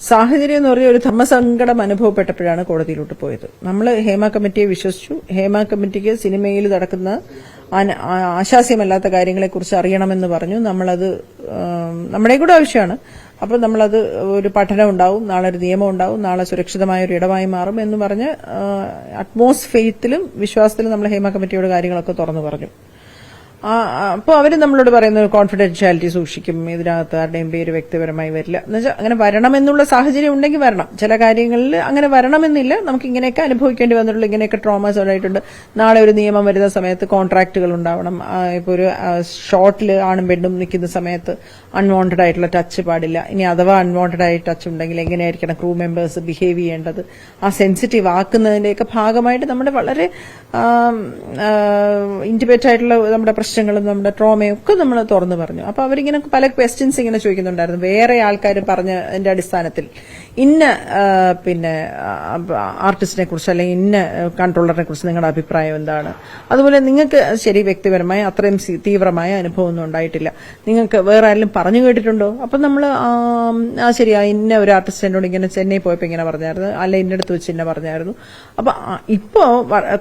സാഹചര്യം എന്ന് പറഞ്ഞ ഒരു ധർമ്മസങ്കടം അനുഭവപ്പെട്ടപ്പോഴാണ് കോടതിയിലോട്ട് പോയത്. നമ്മൾ ഹേമ കമ്മിറ്റിയെ വിശ്വസിച്ചു. ഹേമ കമ്മിറ്റിക്ക് സിനിമയിൽ നടക്കുന്ന ആശാസ്യമല്ലാത്ത കാര്യങ്ങളെക്കുറിച്ച് അറിയണമെന്ന് പറഞ്ഞു. നമ്മളത് നമ്മുടെ കൂടെ ആവശ്യമാണ്. അപ്പോൾ നമ്മളത് ഒരു പഠനം ഉണ്ടാവും. നാളെ ഒരു നിയമം ഉണ്ടാവും. നാളെ സുരക്ഷിതമായ ഒരു ഇടമായി മാറും എന്ന് പറഞ്ഞ് അറ്റ്മോസ് ഫെയ്ത്തിലും വിശ്വാസത്തിലും നമ്മൾ ഹേമ കമ്മിറ്റിയുടെ കാര്യങ്ങളൊക്കെ തുറന്നു പറഞ്ഞു. അപ്പോൾ അവർ നമ്മളോട് പറയുന്നത് കോൺഫിഡൻഷ്യാലിറ്റി സൂക്ഷിക്കും. ഇതിനകത്ത് ആരുടെയും പേര് വ്യക്തിപരമായി വരില്ല. എന്നുവെച്ചാൽ അങ്ങനെ വരണമെന്നുള്ള സാഹചര്യം ഉണ്ടെങ്കിൽ വരണം. ചില കാര്യങ്ങളിൽ അങ്ങനെ വരണമെന്നില്ല. നമുക്ക് ഇങ്ങനെയൊക്കെ അനുഭവിക്കേണ്ടി വന്നിട്ടുള്ള ഇങ്ങനെയൊക്കെ ട്രോമാസ് ഉണ്ടായിട്ടുണ്ട്. നാളെ ഒരു നിയമം വരുന്ന സമയത്ത് കോൺട്രാക്റ്റുകൾ ഉണ്ടാവണം. ഇപ്പോൾ ഒരു ഷോർട്ടിൽ ആണും പെണ്ണും നിൽക്കുന്ന സമയത്ത് അൺവാണ്ടഡ് ആയിട്ടുള്ള ടച്ച് പാടില്ല. ഇനി അഥവാ അൺവാണ്ടഡ് ആയി ടച്ച് ഉണ്ടെങ്കിൽ എങ്ങനെയായിരിക്കണം ക്രൂ മെമ്പേഴ്സ് ബിഹേവ് ചെയ്യേണ്ടത്? ആ സെൻസിറ്റീവ് ആക്കുന്നതിന്റെയൊക്കെ ഭാഗമായിട്ട് നമ്മുടെ വളരെ ഇന്റിമേറ്റ് ആയിട്ടുള്ള നമ്മുടെ പ്രശ്നങ്ങളും നമ്മുടെ ട്രോമയും ഒക്കെ നമ്മൾ തുറന്നു പറഞ്ഞു. അപ്പൊ അവരിങ്ങനെ പല ക്വസ്റ്റ്യൻസ് ഇങ്ങനെ ചോദിക്കുന്നുണ്ടായിരുന്നു. വേറെ ആൾക്കാർ പറഞ്ഞ അടിസ്ഥാനത്തിൽ. ഇന്ന പിന്നെ ആർട്ടിസ്റ്റിനെ കുറിച്ച് അല്ലെങ്കിൽ ഇന്ന കൺട്രോളറിനെ കുറിച്ച് നിങ്ങളുടെ അഭിപ്രായം എന്താണ്? അതുപോലെ നിങ്ങൾക്ക് ശരി വ്യക്തിപരമായ അത്രയും തീവ്രമായ അനുഭവമൊന്നും ഉണ്ടായിട്ടില്ല. നിങ്ങൾക്ക് വേറെ ആരെങ്കിലും പറഞ്ഞു കേട്ടിട്ടുണ്ടോ? അപ്പം നമ്മൾ ആ ശരി ആ ഇന്ന ഒരു ആർട്ടിസ്റ്റ് എന്നോട് ഇങ്ങനെ ചെന്നൈ പോയപ്പോൾ ഇങ്ങനെ പറഞ്ഞായിരുന്നു. അല്ല ഇന്നടുത്ത് വെച്ച് ഇന്ന പറഞ്ഞായിരുന്നു. അപ്പൊ ഇപ്പോൾ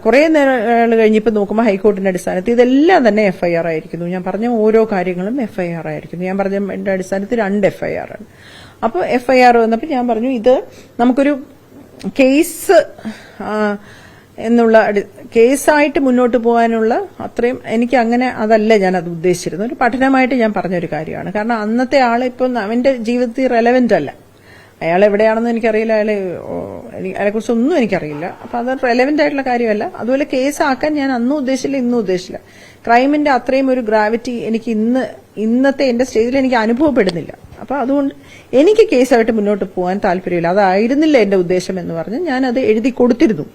കുറേ നേരം കഴിഞ്ഞ് ഇപ്പം നോക്കുമ്പോൾ ഹൈക്കോർട്ടിന്റെ അടിസ്ഥാനത്തിൽ ഇതെല്ലാം തന്നെ എഫ്ഐആർ ആയിരിക്കുന്നു. ഞാൻ പറഞ്ഞ ഓരോ കാര്യങ്ങളും എഫ്ഐആർ ആയിരിക്കുന്നു. ഞാൻ പറഞ്ഞ അടിസ്ഥാനത്തിൽ രണ്ട് എഫ്ഐആർ ആണ്. അപ്പോൾ എഫ്ഐആർ വന്നപ്പോൾ ഞാൻ പറഞ്ഞു ഇത് നമുക്കൊരു കേസ് എന്നുള്ള കേസായിട്ട് മുന്നോട്ട് പോകാനുള്ള അത്രയും എനിക്ക് അങ്ങനെ അതല്ല ഞാൻ അത് ഉദ്ദേശിച്ചിരുന്നത്. ഒരു പഠനമായിട്ട് ഞാൻ പറഞ്ഞൊരു കാര്യമാണ്. കാരണം അന്നത്തെ ആൾ ഇപ്പം അവന്റെ ജീവിതത്തിൽ റെലവെന്റ് അല്ല. അയാൾ എവിടെയാണെന്ന് എനിക്കറിയില്ല. അയാൾ അയാളെ കുറിച്ച് ഒന്നും എനിക്കറിയില്ല. അപ്പൊ അത് റെലവെന്റ് ആയിട്ടുള്ള കാര്യമല്ല. അതുപോലെ കേസാക്കാൻ ഞാൻ അന്നും ഉദ്ദേശിച്ചില്ല ഇന്നും ഉദ്ദേശിച്ചില്ല. ക്രൈമിന്റെ അത്രയും ഒരു ഗ്രാവിറ്റി എനിക്ക് ഇന്ന് ഇന്നത്തെ എന്റെ സ്റ്റേജിൽ എനിക്ക് അനുഭവപ്പെടുന്നില്ല. അപ്പൊ അതുകൊണ്ട് എനിക്ക് കേസായിട്ട് മുന്നോട്ട് പോകാൻ താല്പര്യമില്ല. അതായിരുന്നില്ല എന്റെ ഉദ്ദേശം എന്ന് പറഞ്ഞ് ഞാൻ അത് എഴുതി കൊടുത്തിരുന്നു.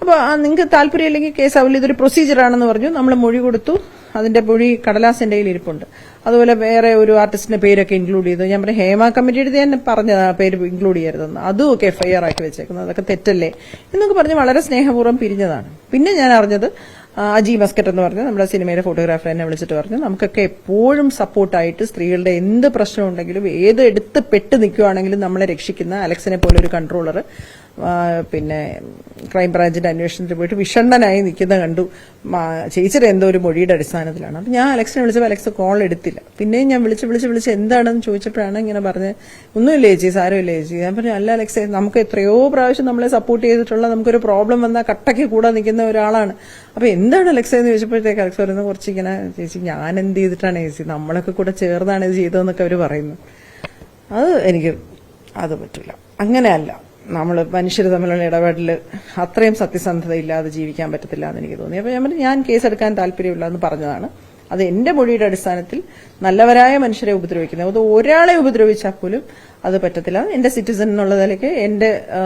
അപ്പൊ നിങ്ങൾക്ക് താല്പര്യമില്ലെങ്കിൽ കേസാവില്ല ഇതൊരു പ്രൊസീജിയർ ആണെന്ന് പറഞ്ഞു. നമ്മൾ മൊഴി കൊടുത്തു. അതിന്റെ മൊഴി കടലാസിന്റെ കയ്യിൽ ഇരിപ്പുണ്ട്. അതുപോലെ വേറെ ഒരു ആർട്ടിസ്റ്റിന്റെ പേരൊക്കെ ഇൻക്ലൂഡ് ചെയ്തു. ഞാൻ പറഞ്ഞു ഹേമ കമ്മിറ്റിയുടെ ഞാൻ പറഞ്ഞ പേര് ഇൻക്ലൂഡ് ചെയ്യരുതെന്ന്. അതും ഒക്കെ എഫ്ഐആർ ആക്കി വെച്ചേക്കുന്നത്. അതൊക്കെ തെറ്റല്ലേ? എന്നൊക്കെ പറഞ്ഞ് വളരെ സ്നേഹപൂർവം പിരിഞ്ഞതാണ്. പിന്നെ ഞാൻ അറിഞ്ഞത് അജി മസ്കറ്റ് എന്ന് പറഞ്ഞ നമ്മുടെ സിനിമയുടെ ഫോട്ടോഗ്രാഫർ എന്നെ വിളിച്ചിട്ട് പറഞ്ഞു നമുക്കൊക്കെ എപ്പോഴും സപ്പോർട്ടായിട്ട് സ്ത്രീകളുടെ എന്ത് പ്രശ്നം ഉണ്ടെങ്കിലും ഏത് എടുത്ത് പെട്ട് നിൽക്കുവാണെങ്കിലും നമ്മളെ രക്ഷിക്കുന്ന അലക്സിനെ പോലെ ഒരു കൺട്രോളർ പിന്നെ ക്രൈംബ്രാഞ്ചിന്റെ അന്വേഷണത്തിൽ പോയിട്ട് വിഷണ്ണനായി നിൽക്കുന്ന കണ്ടു. ചേച്ചിയുടെ എന്തോ ഒരു മൊഴിയുടെ അടിസ്ഥാനത്തിലാണ്. അപ്പം ഞാൻ അലക്സിനെ വിളിച്ചപ്പോൾ അലക്സ് കോൾ എടുത്തില്ല. പിന്നെയും ഞാൻ വിളിച്ച് വിളിച്ച് വിളിച്ച് എന്താണെന്ന് ചോദിച്ചപ്പോഴാണ് ഇങ്ങനെ പറഞ്ഞ് ഒന്നുമില്ല ചേച്ചി? സാരമില്ല ചേച്ചി? ഞാൻ പറഞ്ഞു അല്ല അലക്സ് നമുക്ക് എത്രയോ പ്രാവശ്യം നമ്മളെ സപ്പോർട്ട് ചെയ്തിട്ടുള്ള നമുക്കൊരു പ്രോബ്ലം വന്നാൽ കട്ടയ്ക്ക് കൂടെ നിൽക്കുന്ന ഒരാളാണ്. അപ്പോൾ എന്താണ് അലക്സ് എന്ന് ചോദിച്ചപ്പോഴത്തേക്ക് അലക്സ് പറയുന്നത് കുറച്ച് ഇങ്ങനെ ചേച്ചി ഞാൻ എന്ത് ചെയ്തിട്ടാണ് ചേച്ചി? നമ്മളൊക്കെ കൂടെ ചേർന്നാണ് ഇത് ചെയ്തതെന്നൊക്കെ അവർ പറയുന്നു. അത് എനിക്ക് അത് പറ്റില്ല അങ്ങനെയല്ല. നമ്മൾ മനുഷ്യർ തമ്മിലുള്ള ഇടപെടൽ അത്രയും സത്യസന്ധത ഇല്ലാതെ ജീവിക്കാൻ പറ്റത്തില്ല എന്ന് എനിക്ക് തോന്നി. അപ്പോൾ ഞാൻ ഞാൻ കേസെടുക്കാൻ താല്പര്യമില്ല എന്ന് പറഞ്ഞതാണ്. അത് എന്റെ മൊഴിയുടെ അടിസ്ഥാനത്തിൽ നല്ലവരായ മനുഷ്യരെ ഉപദ്രവിക്കുന്നത്. അത് ഒരാളെ ഉപദ്രവിച്ചാൽ പോലും അത് പറ്റത്തില്ല. എന്റെ സിറ്റിസൺ എന്നുള്ള നിലയ്ക്ക് എന്റെ ആ,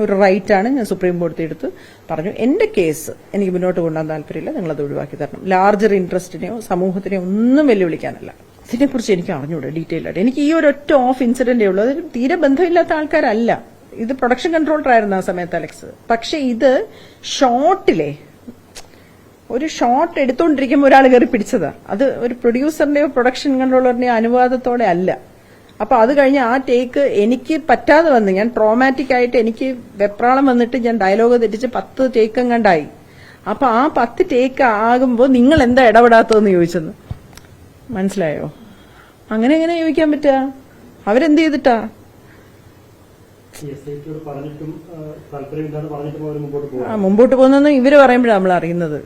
ഒരു റൈറ്റാണ് ഞാൻ സുപ്രീം കോടതി എടുത്ത് പറഞ്ഞു. എന്റെ കേസ് എനിക്ക് മുന്നോട്ട് കൊണ്ടുപോകാൻ താല്പര്യമില്ല. അത് ഒഴിവാക്കി തരണം. ലാർജർ ഇൻട്രസ്റ്റിനെയോ സമൂഹത്തിനെയോ ഒന്നും വെല്ലുവിളിക്കാനല്ല. ഇതിനെക്കുറിച്ച് എനിക്ക് അറിഞ്ഞൂടെ ഡീറ്റെയിൽ ആയിട്ട്. എനിക്ക് ഈ ഒറ്റ ഓഫ് ഇൻസിഡന്റേ ഉള്ളൂ. അതിന് തീരെ ബന്ധമില്ലാത്ത ആൾക്കാരല്ല. ഇത് പ്രൊഡക്ഷൻ കൺട്രോളർ ആയിരുന്നു ആ സമയത്ത് അലക്സ്. പക്ഷെ ഇത് ഷോട്ടിലെ ഒരു ഷോട്ട് എടുത്തുകൊണ്ടിരിക്കുമ്പോൾ ഒരാൾ കയറി പിടിച്ചതാ. അത് ഒരു പ്രൊഡ്യൂസറിന്റെയോ പ്രൊഡക്ഷൻ കൺട്രോളറിന്റെയോ അനുവാദത്തോടെ അല്ല. അപ്പൊ അത് കഴിഞ്ഞ് ആ ടേക്ക് എനിക്ക് പറ്റാതെ വന്ന് ഞാൻ ട്രോമാറ്റിക് ആയിട്ട് എനിക്ക് വെപ്രാളം വന്നിട്ട് ഞാൻ ഡയലോഗ് തെറ്റിച്ച് പത്ത് ടേക്ക് എങ്ങാണ്ടായി അപ്പൊ ആ പത്ത് ടേക്ക് ആകുമ്പോൾ നിങ്ങൾ എന്താ ഇടപെടാത്തതെന്ന് ചോദിച്ചെന്ന്. മനസ്സിലായോ? അങ്ങനെ എങ്ങനെ ചോദിക്കാൻ പറ്റുക? അവരെന്ത് ചെയ്തിട്ടാ? ആ, മുമ്പോട്ട് പോകുന്നതെന്ന് ഇവർ പറയുമ്പോഴാണ് നമ്മൾ അറിയുന്നത്.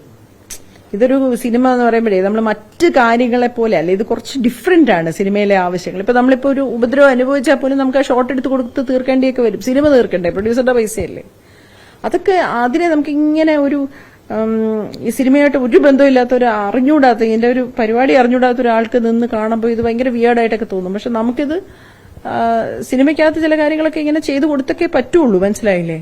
ഇതൊരു സിനിമ എന്ന് പറയുമ്പോഴേ നമ്മൾ മറ്റ് കാര്യങ്ങളെ പോലെ അല്ല ഇത് കുറച്ച് ഡിഫറെന്റ് ആണ് സിനിമയിലെ ആവശ്യങ്ങൾ. ഇപ്പൊ നമ്മളിപ്പോ ഒരു ഉപദ്രവം അനുഭവിച്ചാൽ പോലും നമുക്ക് ആ ഷോട്ട് എടുത്ത് കൊടുത്ത് തീർക്കേണ്ടിയൊക്കെ വരും. സിനിമ തീർക്കണ്ടേ? പ്രൊഡ്യൂസറുടെ പൈസയല്ലേ? അതൊക്കെ അതിനെ നമുക്ക് ഇങ്ങനെ ഒരു ഈ സിനിമയായിട്ട് ഒരു ബന്ധമില്ലാത്ത ഒരു അറിഞ്ഞൂടാത്ത ഇതിന്റെ ഒരു പരിപാടി അറിഞ്ഞൂടാത്ത ഒരാൾക്ക് നിന്ന് കാണുമ്പോൾ ഇത് ഭയങ്കര വിയേർഡായിട്ടൊക്കെ തോന്നും. പക്ഷെ നമുക്കിത് സിനിമയ്ക്കകത്ത് ചില കാര്യങ്ങളൊക്കെ ഇങ്ങനെ ചെയ്തു കൊടുത്തൊക്കെ പറ്റുള്ളൂ മനസ്സിലായില്ലേ?